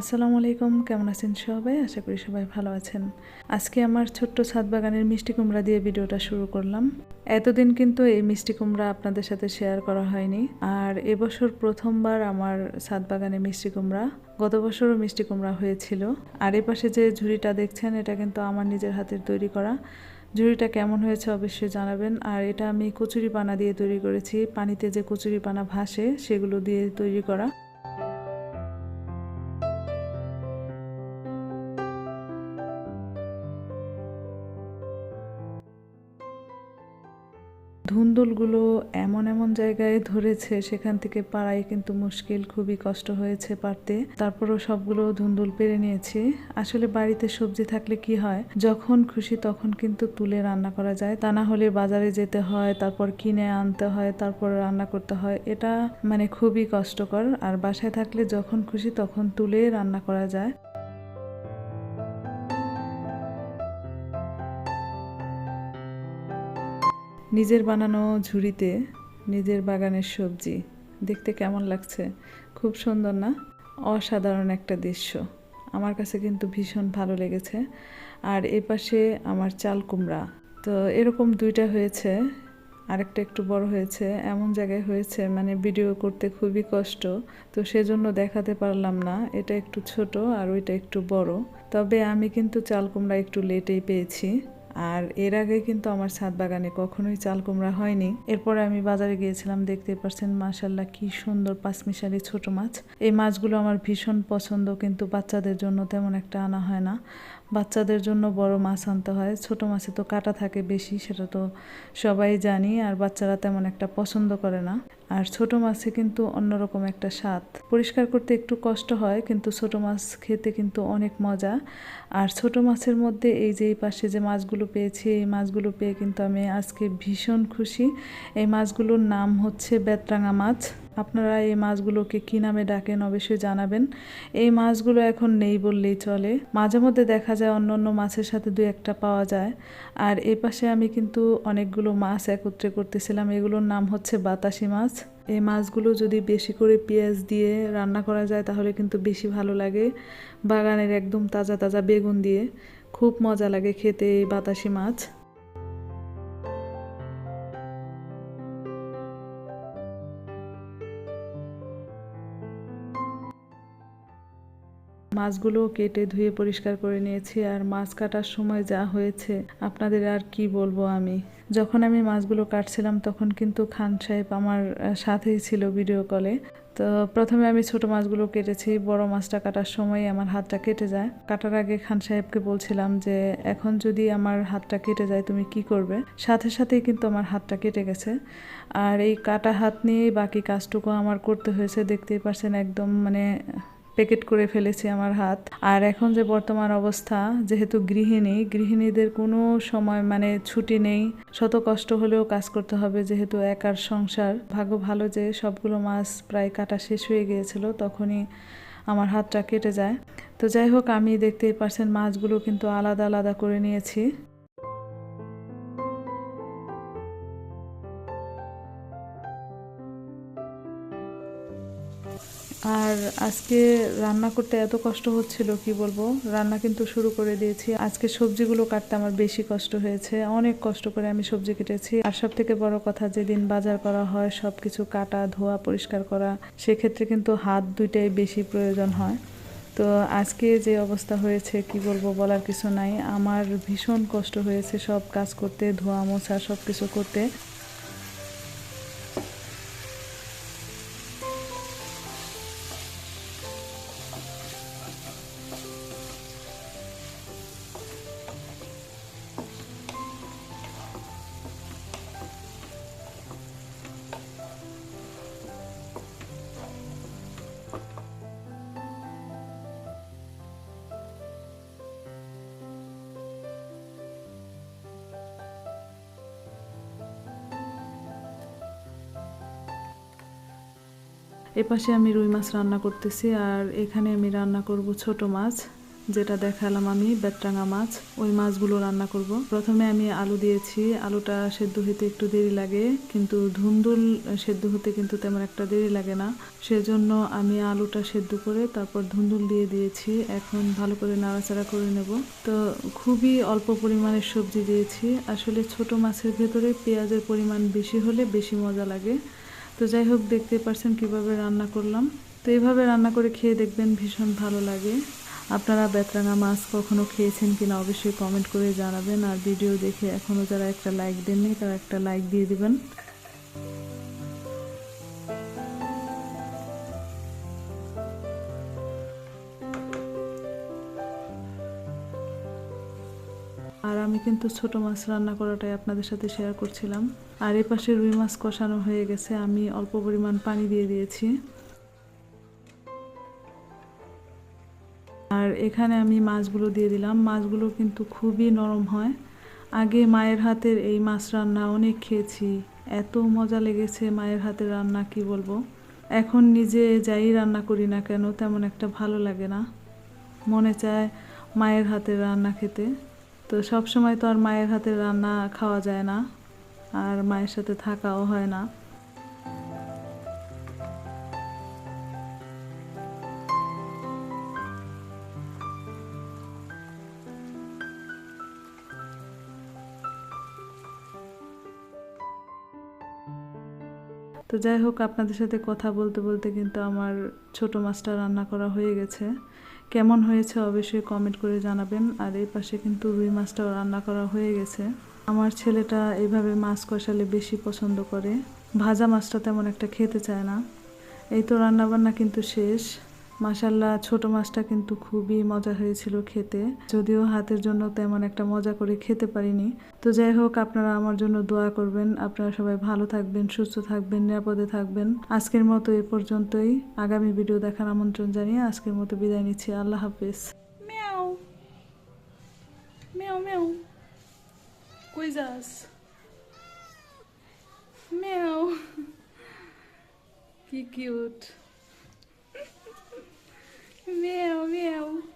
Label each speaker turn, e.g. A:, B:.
A: আসসালামু আলাইকুম, কেমন আছেন সবাই? আশা করি সবাই ভালো আছেন। আজকে আমার ছোট্ট ছাদ বাগানের মিষ্টি কুমড়া দিয়ে ভিডিওটা শুরু করলাম। এতদিন কিন্তু এই মিষ্টি কুমড়া আপনাদের সাথে শেয়ার করা হয়নি। আর এবছর প্রথমবার আমার ছাদ বাগানে মিষ্টি কুমড়া, গত বছরও মিষ্টি কুমড়া হয়েছিল। আর এ পাশে যে ঝুড়িটা দেখছেন, এটা কিন্তু আমার নিজের হাতের তৈরি করা। ঝুড়িটা কেমন হয়েছে অবশ্যই জানাবেন। আর এটা আমি কচুরি পানা দিয়ে তৈরি করেছি। পানিতে যে কচুরি পানা ভাসে, সেগুলো দিয়ে তৈরি করা। ধুন্দুলগুলো এমন এমন জায়গায় ধরেছে, সেখান থেকে পাড়াই কিন্তু মুশকিল, খুবই কষ্ট হয়েছে পারতে তারপরও সবগুলো ধুন্দুল পেরে নিয়েছি। আসলে বাড়িতে সবজি থাকলে কি হয়? যখন খুশি তখন কিন্তু তুলে রান্না করা যায়। তা না হলে বাজারে যেতে হয়, তারপর কিনে আনতে হয়, তারপর রান্না করতে হয়। এটা মানে খুবই কষ্টকর। আর বাসায় থাকলে যখন খুশি তখন তুলে রান্না করা যায়। নিজের বানানো ঝুড়িতে নিজের বাগানের সবজি। দেখতে কেমন লাগছে? খুব সুন্দর না? অসাধারণ একটা দৃশ্য। আমার কাছে কিন্তু ভীষণ ভালো লেগেছে। আর এ পাশে আমার চাল কুমড়া। তো এরকম দুইটা হয়েছে। আরেকটা একটু বড় হয়েছে। এমন জায়গায় হয়েছে মানে ভিডিও করতে খুবই কষ্ট। তো সেজন্য দেখাতে পারলাম না। এটা একটু ছোট আর ওইটা একটু বড়। তবে আমি কিন্তু চাল কুমড়া একটু লেটেই পেয়েছি। আর এর আগে কিন্তু আমার ছাদ বাগানে কখনোই চাল কুমড়া হয়নি। এরপরে আমি বাজারে গিয়েছিলাম, দেখতে পারছেন মাসাল্লাহ কি সুন্দর পাঁচমিশালি ছোট মাছ। এই মাছগুলো আমার ভীষণ পছন্দ, কিন্তু বাচ্চাদের জন্য তেমন একটা আনা হয় না। বাচ্চাদের জন্য বড় মাছ আনতে হয়। ছোট মাছে তো কাটা থাকে বেশি, সেটা তো সবাই জানি, আর বাচ্চারা তেমন একটা পছন্দ করে না। আর ছোট মাছে কিন্তু অন্যরকম একটা স্বাদ। পরিষ্কার করতে একটু কষ্ট হয়, কিন্তু ছোট মাছ খেতে কিন্তু অনেক মজা। আর ছোট মাছের মধ্যে এই যে এই পাশে যে মাছগুলো পেয়েছি, এই মাছগুলো পেয়ে কিন্তু আমি আজকে ভীষণ খুশি। এই মাছগুলোর নাম হচ্ছে বেতরাঙা মাছ। আপনারা এই মাছগুলোকে কী নামে ডাকেন অবশ্যই জানাবেন। এই মাছগুলো এখন নেই বললেই চলে। মাঝে মধ্যে দেখা যায় অন্য অন্য মাছের সাথে দু একটা পাওয়া যায়। আর এই পাশে আমি কিন্তু অনেকগুলো মাছ একত্রে করতেছিলাম। এগুলোর নাম হচ্ছে বাতাসি মাছ। এই মাছগুলো যদি বেশি করে পেঁয়াজ দিয়ে রান্না করা যায় তাহলে কিন্তু বেশি ভালো লাগে। বাগানের একদম তাজা তাজা বেগুন দিয়ে। খুব মজা লাগে খেতে এই বাতাসি মাছ। মাছগুলো কেটে ধুয়ে পরিষ্কার করে নিয়েছি আর মাছ কাটার সময় যা হয়েছে, আপনাদের আর কি বলব আমি। যখন আমি মাছগুলো কাটছিলাম তখন কিন্তু খান সাহেব আমার সাথেই ছিল ভিডিও কলে তো প্রথমে আমি ছোট মাছগুলো কেটেছি, বড় মাছটা কাটার সময় আমার হাতটা কেটে যায়। কাটার আগে খান সাহেবকে বলছিলাম যে, এখন যদি আমার হাতটা কেটে যায় তুমি কি করবে? সাথে সাথেই কিন্তু আমার হাতটা কেটে গেছে। আর এই কাটা হাত নিয়েই বাকি কাজটুকু আমার করতে হয়েছে, দেখতেই পারছেন একদম মানে প্যাকেট করে ফেলেছি আমার হাত। আর এখন যে বর্তমান অবস্থা, যেহেতু গৃহিণী, গৃহিণীদের কোনো সময় মানে ছুটি নেই। শত কষ্ট হলেও কাজ করতে হবে, যেহেতু একার সংসার। ভাগ্য ভালো যে সবগুলো মাছ প্রায় কাটা শেষ হয়ে গিয়েছিল, তখনই আমার হাতটা কেটে যায়। তো যাই হোক, আমি দেখতেই পারছেন, মাছগুলো কিন্তু আলাদা আলাদা করে নিয়েছি। আজকে রান্না করতে এত কষ্ট হচ্ছিল, কি বলব? রান্না কিন্তু শুরু করে দিয়েছি। আজকে সবজিগুলো কাটতে আমার বেশি কষ্ট হয়েছে। অনেক কষ্ট করে আমি সবজি কেটেছি। আর সব থেকে বড় কথা, যেদিন বাজার করা হয় সব কিছু কাটা, ধোয়া, পরিষ্কার করা, সেক্ষেত্রে কিন্তু হাত দুইটাই বেশি প্রয়োজন হয়। তো আজকে যে অবস্থা হয়েছে, কি বলব বলার কিছু নাই। আমার ভীষণ কষ্ট হয়েছে সব কাজ করতে, ধোয়া, মোছা সব কিছু করতে। এপাশে আমি রুই মাছ রান্না করতেছি আর এখানে আমি রান্না করব ছোট মাছ, যেটা দেখালাম আমি, বেতরাঙা মাছ। ওই মাছগুলো রান্না করব। প্রথমে আমি আলু দিয়েছি। আলুটা সেদ্ধ হতে একটু দেরি লাগে, কিন্তু ধুন্দুল সেদ্ধ হতে কিন্তু তেমন একটা দেরি লাগে না। সেজন্য আমি আলুটা সেদ্ধ করে তারপর ধুন্দুল দিয়ে দিয়েছি। এখন ভালো করে নাড়াচাড়া করে নেব। তো খুবই অল্প পরিমাণের সবজি দিয়েছি। আসলে ছোট মাছের ভেতরে পেঁয়াজের পরিমাণ বেশি হলে বেশি মজা লাগে। তো যাই হোক দেখতে পারছেন কীভাবে রান্না করলাম। তো এইভাবে রান্না করে খেয়ে দেখবেন ভীষণ ভালো লাগে। আপনারা বেতরাঙা মাছ কখনো খেয়েছেন কিনা অবশ্যই কমেন্ট করে জানাবেন। আর ভিডিও দেখে এখনও যারা একটা লাইক দেননি, তারা একটা লাইক দিয়ে দিবেন। আর আমি কিন্তু ছোট মাছ রান্না করাটাই আপনাদের সাথে শেয়ার করছিলাম। আর এ পাশে রুই মাছ কষানো হয়ে গেছে, আমি অল্প পরিমাণ পানি দিয়ে দিয়েছি। আর এখানে আমি মাছগুলো দিয়ে দিলাম। মাছগুলো কিন্তু খুবই নরম হয়। আগে মায়ের হাতের এই মাছ রান্না অনেক খেয়েছি। এত মজা লেগেছে মায়ের হাতের রান্না, কি বলব? এখন নিজে যাই রান্না করি না কেন, তেমন একটা ভালো লাগে না। মনে চায় মায়ের হাতের রান্না খেতে। তো সব সময় তো আর মায়ের হাতের রান্না খাওয়া যায় না। আর মায়ের সাথে থাকাও হয় না। তো যাই হোক, আপনাদের সাথে কথা বলতে বলতে কিন্তু আমার ছোট মাছটা রান্না করা হয়ে গেছে। কেমন হয়েছে অবশ্যই কমেন্ট করে জানাবেন। আর এই পাশে কিন্তু রুই মাছটাও রান্না করা হয়ে গেছে। আমার ছেলেটা এইভাবে মাছ কষালে বেশি পছন্দ করে। ভাজা মাছটা তেমন একটা খেতে চায় না। এই তো রান্নাবান্না কিন্তু শেষ। মাসাল্লাহ ছোট মাছটা কিন্তু খুবই মজা হয়েছিল খেতে। যদিও হাতের জন্য তেমন একটা মজা করে খেতে পারিনি। তো যাই হোক, আপনারা আমার জন্য দোয়া করবেন। আপনারা সবাই ভালো থাকবেন, সুস্থ থাকবেন, নিরাপদে থাকবেন। আজকের মতো এ পর্যন্তই। আগামী ভিডিও দেখার আমন্ত্রণ জানিয়ে আজকের মতো বিদায় নিচ্ছি। আল্লাহ হাফিজ। মিয়াও। মিয়াও মিয়াও। coisas. Meu. Que cute. Meu, meu.